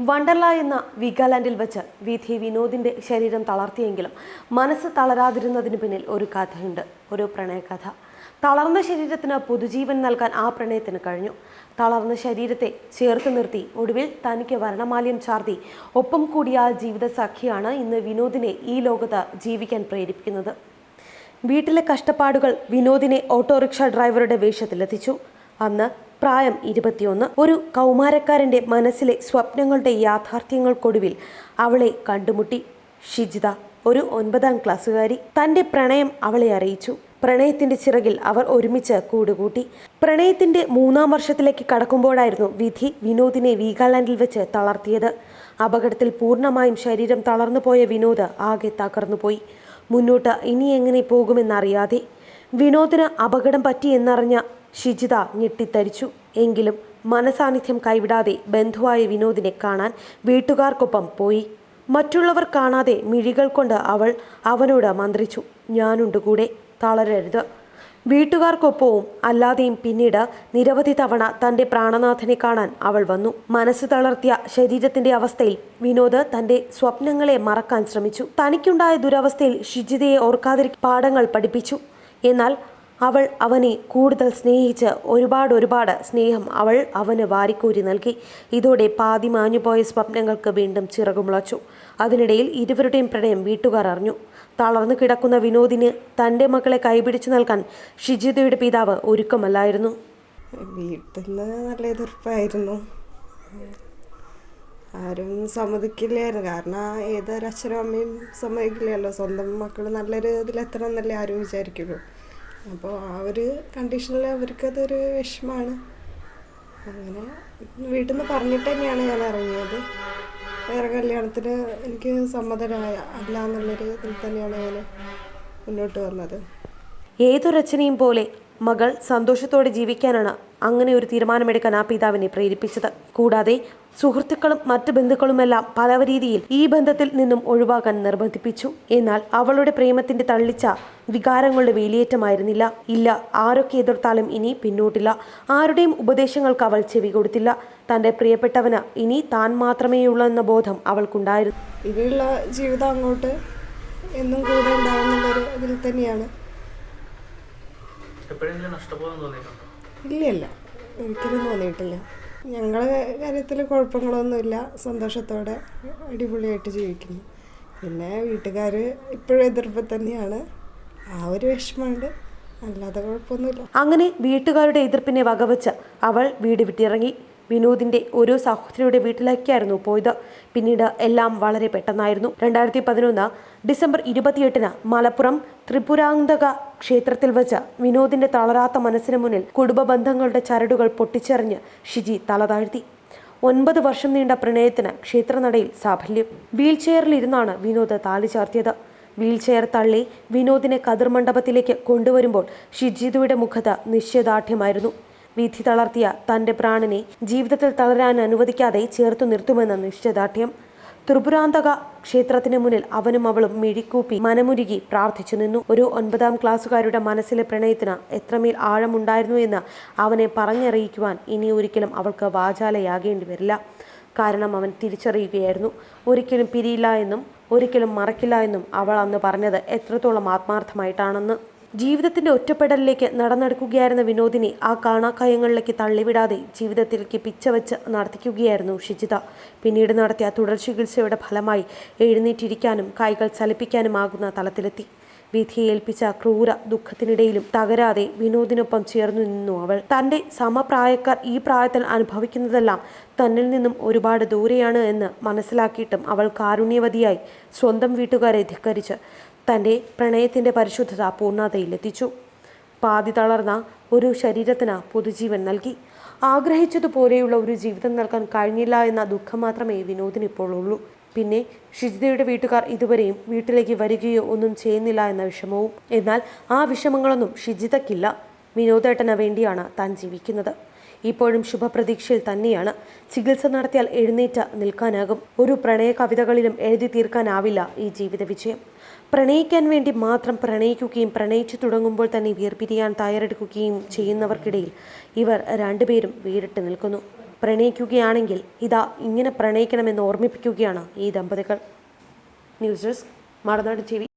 വണ്ടർല എന്ന വിഗാലാൻഡിൽ വെച്ച് വിധി വിനോദിന്റെ ശരീരം തളർത്തിയെങ്കിലും മനസ്സ് തളരാതിരുന്നതിന് പിന്നിൽ ഒരു കഥയുണ്ട് ഒരു പ്രണയകഥ. തളർന്ന ശരീരത്തിന് പുതുജീവൻ നൽകാൻ ആ പ്രണയത്തിന് കഴിഞ്ഞു. തളർന്ന ശരീരത്തെ ചേർത്ത് നിർത്തി ഒടുവിൽ തനിക്ക് വർണമാല്യം ചാർത്തി ഒപ്പം കൂടിയ ആ ജീവിത സഖിയാണ് ഇന്ന് വിനോദിനെ ഈ ലോകത്ത് ജീവിക്കാൻ പ്രേരിപ്പിക്കുന്നത്. വീട്ടിലെ കഷ്ടപ്പാടുകൾ വിനോദിനെ ഓട്ടോറിക്ഷ ഡ്രൈവറുടെ വേഷത്തിലെത്തിച്ചു. അന്ന് പ്രായം ഇരുപത്തിയൊന്ന്. ഒരു കൗമാരക്കാരന്റെ മനസ്സിലെ സ്വപ്നങ്ങളുടെ യാഥാർത്ഥ്യങ്ങൾക്കൊടുവിൽ അവളെ കണ്ടുമുട്ടി. ഷിജിത ഒരു ഒൻപതാം ക്ലാസ്സുകാരി. തന്റെ പ്രണയം അവളെ അറിയിച്ചു. പ്രണയത്തിന്റെ ചിറകിൽ അവർ ഒരുമിച്ച് കൂടുകൂട്ടി. പ്രണയത്തിന്റെ മൂന്നാം വർഷത്തിലേക്ക് കടക്കുമ്പോഴായിരുന്നു വിധി വിനോദിനെ വീഗാലാൻഡിൽ വെച്ച് തളർത്തിയത്. അപകടത്തിൽ പൂർണമായും ശരീരം തളർന്നു പോയ വിനോദ് ആകെ തകർന്നുപോയി. മുന്നോട്ട് ഇനി എങ്ങനെ പോകുമെന്നറിയാതെ. വിനോദിന് അപകടം പറ്റിയെന്നറിഞ്ഞ ഷിജിത ഞെട്ടിത്തരിച്ചു. എങ്കിലും മനസാന്നിധ്യം കൈവിടാതെ ബന്ധുവായ വിനോദിനെ കാണാൻ വീട്ടുകാർക്കൊപ്പം പോയി. മറ്റുള്ളവർ കാണാതെ മിഴികൾ കൊണ്ട് അവൾ അവനോട് മന്ത്രിച്ചു. ഞാനുണ്ട് കൂടെ. തളരരുത്. വീട്ടുകാർക്കൊപ്പവും അല്ലാതെയും പിന്നീട് നിരവധി തവണ തന്റെ പ്രാണനാഥനെ കാണാൻ അവൾ വന്നു. മനസ്സ് തളർത്തിയ ശരീരത്തിന്റെ അവസ്ഥയിൽ വിനോദ് തന്റെ സ്വപ്നങ്ങളെ മറക്കാൻ ശ്രമിച്ചു. തനിക്കുണ്ടായ ദുരവസ്ഥയിൽ ഷിജിതയെ ഓർക്കാതിരി പാഠങ്ങൾ പഠിപ്പിച്ചു. എന്നാൽ അവൾ അവനെ കൂടുതൽ സ്നേഹിച്ച് ഒരുപാട് ഒരുപാട് സ്നേഹം അവൾ അവന് വാരിക്കൂരി നൽകി. ഇതോടെ പാതി മാഞ്ഞുപോയ സ്വപ്നങ്ങൾക്ക് വീണ്ടും ചിറകുമുളച്ചു അതിനിടയിൽ ഇരുവരുടെയും പ്രണയം വീട്ടുകാർ അറിഞ്ഞു. തളർന്നു കിടക്കുന്ന വിനോദിന് തന്റെ മക്കളെ കൈപിടിച്ചു നൽകാൻ ഷിജിതയുടെ പിതാവ് ഒരുക്കമല്ലായിരുന്നു. വീട്ടിൽ നല്ല എതിർപ്പായിരുന്നു. ആരും സമ്മതിക്കില്ലായിരുന്നു. കാരണം ഏതൊരച്ഛനും അമ്മയും സമ്മതിക്കില്ലല്ലോ. സ്വന്തം മക്കൾ നല്ലൊരു ഇതിലെത്തണം എന്നല്ലേ ആരും വിചാരിക്കുള്ളൂ. അപ്പോൾ ആ ഒരു കണ്ടീഷനിൽ അവർക്കതൊരു വിഷമമാണ്. അങ്ങനെ വീട്ടിൽ നിന്ന് പറഞ്ഞിട്ട് തന്നെയാണ് ഞാൻ ഇറങ്ങിയത്. വേറെ കല്യാണത്തിന് എനിക്ക് സമ്മതരായ അല്ല എന്നുള്ളൊരു ഇതിൽ തന്നെയാണ് ഞാൻ മുന്നോട്ട് വന്നത്. ഏതൊരച്ഛനെയും പോലെ മകൾ സന്തോഷത്തോടെ ജീവിക്കാനാണ് അങ്ങനെ ഒരു തീരുമാനമെടുക്കാൻ ആ പിതാവിനെ പ്രേരിപ്പിച്ചത്. കൂടാതെ സുഹൃത്തുക്കളും മറ്റു ബന്ധുക്കളുമെല്ലാം പല രീതിയിൽ ഈ ബന്ധത്തിൽ നിന്നും ഒഴിവാക്കാൻ നിർബന്ധിപ്പിച്ചു. എന്നാൽ അവളുടെ പ്രേമത്തിന്റെ തള്ളിച്ച വികാരങ്ങളുടെ വേലിയേറ്റമായിരുന്നില്ല. ഇല്ല ആരൊക്കെ എതിർത്താലും ഇനി പിന്നോട്ടില്ല. ആരുടെയും ഉപദേശങ്ങൾക്ക് അവൾ ചെവി കൊടുത്തില്ല. തന്റെ പ്രിയപ്പെട്ടവന് ഇനി താൻ മാത്രമേയുള്ളൂ എന്ന ബോധം അവൾക്കുണ്ടായിരുന്നു. ഇനിയുള്ള ജീവിതം അങ്ങോട്ട് എന്നും കൂടെ ഉണ്ടാവുന്നുള്ളൊരു ഇതിൽ തന്നെയാണ്. എപ്പോഴെങ്കിലും നഷ്ടബോധം തോന്നിയിട്ടുണ്ടോ? ഇല്ല ഇല്ല ഒരിക്കലും തോന്നിയിട്ടില്ല. ഞങ്ങളുടെ കാര്യത്തിൽ കുഴപ്പങ്ങളൊന്നുമില്ല. സന്തോഷത്തോടെ അടിപൊളിയായിട്ട് ജീവിക്കുന്നു. പിന്നെ വീട്ടുകാർ ഇപ്പോഴും എതിർപ്പ് തന്നെയാണ്. ആ ഒരു വിഷമമുണ്ട്. അല്ലാതെ കുഴപ്പമൊന്നുമില്ല. അങ്ങനെ വീട്ടുകാരുടെ എതിർപ്പിനെ വകവച്ച് അവൾ വീട് വിട്ടിറങ്ങി. വിനോദിന്റെ ഒരു സഹോദരിയുടെ വീട്ടിലേക്കായിരുന്നു പോയത്. പിന്നീട് എല്ലാം വളരെ പെട്ടെന്നായിരുന്നു. രണ്ടായിരത്തി പതിനൊന്ന് ഡിസംബർ ഇരുപത്തിയെട്ടിന് മലപ്പുറം ത്രിപുരാന്തക ക്ഷേത്രത്തിൽ വെച്ച് വിനോദിന്റെ തളരാത്ത മനസ്സിന് മുന്നിൽ കുടുംബ ബന്ധങ്ങളുടെ ചരടുകൾ പൊട്ടിച്ചെറിഞ്ഞ് ഷിജി തലതാഴ്ത്തി ഒൻപത് വർഷം നീണ്ട പ്രണയത്തിന് ക്ഷേത്രനടയിൽ സാഫല്യം. വീൽ ചെയറിലിരുന്നാണ് വിനോദ് താലി ചാർത്തിയത്. വീൽ ചെയർ തള്ളി വിനോദിനെ കതിർമണ്ഡപത്തിലേക്ക് കൊണ്ടുവരുമ്പോൾ ഷിജിതുവിടെ മുഖത്ത് നിശ്ചയദാർഢ്യമായിരുന്നു. വിധി തളർത്തിയ തന്റെ പ്രാണനെ ജീവിതത്തിൽ തളരാൻ അനുവദിക്കാതെ ചേർത്തു നിർത്തുമെന്ന നിശ്ചയദാർഢ്യം. ത്രിപുരാന്തക ക്ഷേത്രത്തിന് മുന്നിൽ അവനും അവളും മിഴിക്കൂപ്പി മനമുരുകി പ്രാർത്ഥിച്ചു നിന്നു. ഒരു ഒൻപതാം ക്ലാസ്സുകാരുടെ മനസ്സിലെ പ്രണയത്തിന് എത്രമേൽ ആഴമുണ്ടായിരുന്നു എന്ന് അവനെ പറഞ്ഞറിയിക്കുവാൻ ഇനി ഒരിക്കലും അവൾക്ക് വാചാലയാകേണ്ടി വരില്ല. കാരണം അവൻ തിരിച്ചറിയുകയായിരുന്നു. ഒരിക്കലും പിരിയില്ല എന്നും ഒരിക്കലും മറക്കില്ല എന്നും അവൾ അന്ന് പറഞ്ഞത് എത്രത്തോളം ആത്മാർത്ഥമായിട്ടാണെന്ന്. ജീവിതത്തിന്റെ ഒറ്റപ്പെടലിലേക്ക് നടന്നെടുക്കുകയായിരുന്ന വിനോദിനെ ആ കാണാക്കയങ്ങളിലേക്ക് തള്ളിവിടാതെ ജീവിതത്തിലേക്ക് പിച്ചവച്ച് നടത്തിക്കുകയായിരുന്നു ഷിജിത. പിന്നീട് നടത്തിയ തുടർ ചികിത്സയുടെ ഫലമായി എഴുന്നേറ്റിരിക്കാനും കൈകൾ ചലിപ്പിക്കാനുമാകുന്ന തലത്തിലെത്തി. വിധിയെ ഏൽപ്പിച്ച ക്രൂര ദുഃഖത്തിനിടയിലും തകരാതെ വിനോദിനൊപ്പം ചേർന്നു നിന്നു അവൾ. തന്റെ സമപ്രായക്കാർ ഈ പ്രായത്തിൽ അനുഭവിക്കുന്നതെല്ലാം തന്നിൽ നിന്നും ഒരുപാട് ദൂരെയാണ് എന്ന് മനസ്സിലാക്കിയിട്ടും അവൾ കാരുണ്യവതിയായി സ്വന്തം വീട്ടുകാരെ ധിക്കരിച്ച് തന്റെ പ്രണയത്തിന്റെ പരിശുദ്ധത പൂർണതയിലെത്തിച്ചു. പാതി തളർന്ന ഒരു ശരീരത്തിന് പുതുജീവൻ നൽകി. ആഗ്രഹിച്ചതുപോലെയുള്ള ഒരു ജീവിതം നൽകാൻ കഴിഞ്ഞില്ല എന്ന ദുഃഖം മാത്രമേ വിനോദിന് ഇപ്പോൾ ഉള്ളൂ. പിന്നെ ഷിജിതയുടെ വീട്ടുകാർ ഇതുവരെയും വീട്ടിലേക്ക് വരികയോ ഒന്നും ചെയ്യുന്നില്ല എന്ന വിഷമവും. എന്നാൽ ആ വിഷമങ്ങളൊന്നും ഷിജിതയ്ക്കില്ല. വിനോദേട്ടന് വേണ്ടിയാണ് താൻ ജീവിക്കുന്നത്. ഇപ്പോഴും ശുഭപ്രതീക്ഷയിൽ തന്നെയാണ്. ചികിത്സ നടത്തിയാൽ എഴുന്നേറ്റ് നിൽക്കാനാകും. ഒരു പ്രണയ കവിതകളിലും എഴുതി തീർക്കാനാവില്ല ഈ ജീവിത വിജയം. പ്രണയിക്കാൻ വേണ്ടി മാത്രം പ്രണയിക്കുകയും പ്രണയിച്ചു തുടങ്ങുമ്പോൾ തന്നെ വീർപിരിയാൻ തയ്യാറെടുക്കുകയും ചെയ്യുന്നവർക്കിടയിൽ ഇവർ രണ്ടുപേരും വീടിട്ട് നിൽക്കുന്നു. പ്രണയിക്കുകയാണെങ്കിൽ ഇതാ ഇങ്ങനെ പ്രണയിക്കണമെന്ന് ഓർമ്മിപ്പിക്കുകയാണ് ഈ ദമ്പതികൾ. News desk മറുനാട് T